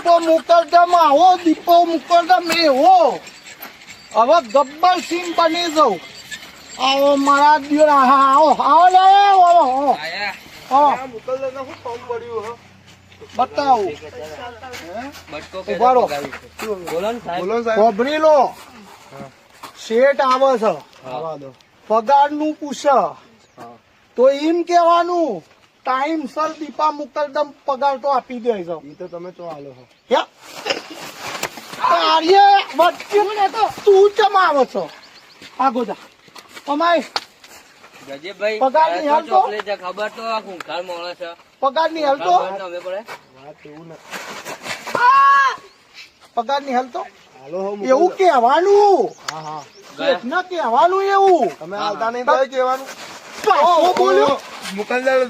દીપો મુકરદમ આવો દીપો મુકરદમ એવો. હવે ગબ્બર સિંહ બની જાઉં. આવો મારા દિયોર હા આવો આવો લે આવો આવો બતાવો. લો. શેઠ આવે છે. પગારનું પૂછ. તો એમ કેવાનું ટાઈમ સર દીપા મુકરદમ પગાર તો આપી દે છો. એ તો તમે તો આલો છો આર્ય વચ્ચે ને તો તું ચમ આવે છો? આ ગોદા અમાય ગજેભાઈ પગાર નહીં હાલ હાલતો? તો ખબર તો આ ખૂંખાર માણસ છે. પગારની હલતો તો હવે પડે. વાત એવું ના પગારની હાલ તો એવું કહેવાનું. હા હા. શેઠ ને એવું. તમે હાલતા નહીં કહેવાનું. બોલ્યો. મુકલદાર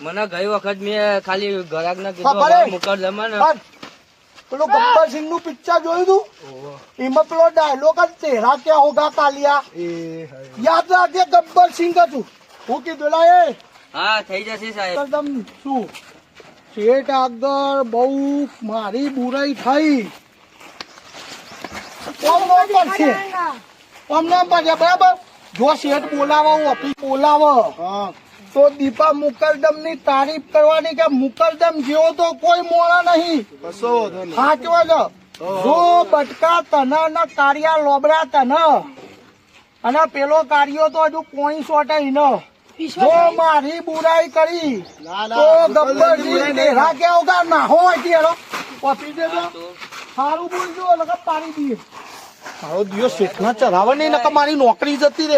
મને ગઈ વખત મેં ખાલી ઘરાક ના કીધું મુકર જમા ને પેલું ગબ્બર સિંહનું પિક્ચર જોયું તું? એમાં પેલો ડાયલોગ જ ચહેરા ક્યાં હોગા કાલિયા? યાદ રાખજે ગબ્બર સિંહ હતું. હું કીધું લા એ. હા થઈ જશે સાહેબ. એકદમ શું? શેઠ આગળ બહુ મારી બુરાઈ થઈ. કોમ નો પડશે. કોમ નો પડશે બરાબર? જો શેઠ બોલાવો ઓફિસ બોલાવો. તો દીપા મુકરદમની તારીફ કરવાની કે મુકરદમ જેવો તો કોઈ મોડા નહીં. સાચવો જો જો બટકા તને ને કારિયા લોબરા તને. અને પેલો કાર્યો તો હજુ કોઈ સોટે ન જો મારી બુરાઈ કરી ના તો ના ગબ્બર મુકલદારની સિંહ બુરાઈ નહીં. દેહા કે ઓગા ના હોય તેરો દેજો સારું બોલજો લગા પાણી દઈએ. મારો દિયો શેઠના ચરાવે નહીં નકર મારી નોકરી જતી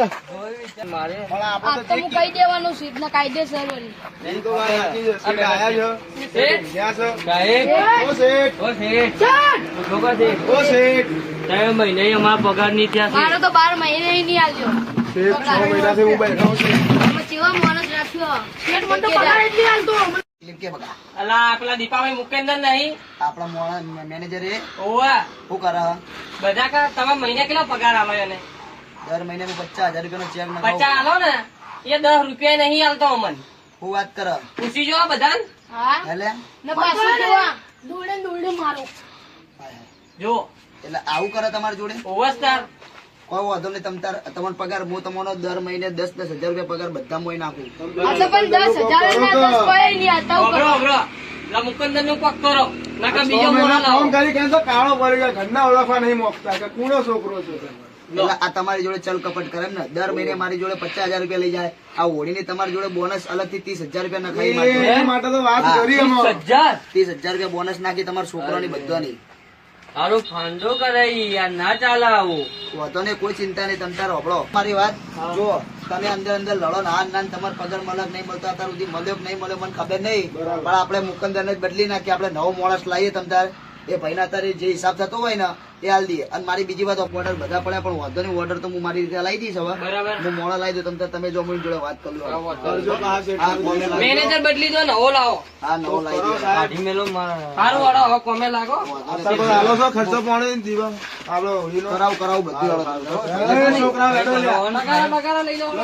મહિને અમારા પગારની ત્યાં મારો તો બાર મહિને નહીં આલ્યો. છ મહિનાથી હું બેઠો છું. અલા પેલા દીપાભાઈ મુકેન્દ્ર નહીં. આપણા મોણા મેનેજર એ. ઓવા. શું કરે? બધા કા તમે મહિને કેટલો પગાર આવે એને? દર મહિને હું પચાસ હજાર રૂપિયાનો ચેક પચાસ આલો ને એ દસ રૂપિયા નહીં આલતો અમન. હું વાત કરે? પૂછી જો બધા હા. એટલે ને પાછું જોવા. દોડે દોડે મારો. જો. એટલે આવું કરે તમારી જોડે? કોઈ વાંધો નહીં તમ તાર તમારો પગાર હું તમારો દર મહિને દસ દસ હજાર રૂપિયા પગાર બધા મોઈ નાખું પણ દસ હજાર ના દસ કોઈ નહીં આલતા હું અબરો કરું. અબરો લા મુકંદરનું કોક કરો નકર બીજો ફોન કરી કેમ કાળો પડી ગયો ઘરના ઓળખવા નહીં મોકતા કે કુણો છોકરો છે આ તમારી જોડે ચલ કપટ કરે એમ ને દર મહિને મારી જોડે પચાસ હજાર રૂપિયા લઈ જાય. આ હોળીની તમારી જોડે બોનસ અલગથી ત્રીસ હજાર રૂપિયા નખાઈ માટે તો વાત કરી અમે ત્રીસ હજાર? ત્રીસ હજાર રૂપિયા બોનસ નાખી તમારા છોકરાની બધાની. હારું ફાંદો કરે યાર ના ચાલે આવું વાંધો ને કોઈ ચિંતા નહીં તમે તાર હોભળો. મારી વાત જો તમે અંદર અંદર લડો ના ના તમારે પગાર મળે નહીં મળતો અત્યાર સુધી મળ્યો નહીં મળ્યો મને ખબર નહીં. પણ આપણે મુકંદર ને જ બદલી નાખીએ આપણે નવો માણસ લાવીએ તમે તાર. એ ભાઈના અત્યારે જે હિસાબ થતો હોય ને એ હાલ દઈએ. અને મારી બીજી વાત ઓર્ડર બધા પડ્યા પણ વાંધો નહીં ઓર્ડર તો હું મારી રીતે લાવી દઈશ હવે. હું મોડા લાવી દઉં તમને તમે જો મારી જોડે વાત કરી. મેનેજર બદલી દો નવો લાવો. હા નવો લાવી દો કાઢી મેલો સારું વાળો હવે કોમે લાગો. હાલો છો ખર્ચો પાણી દીવા. આપડે કરાવ કરાવ બધું છોકરા લઈ જાઓ.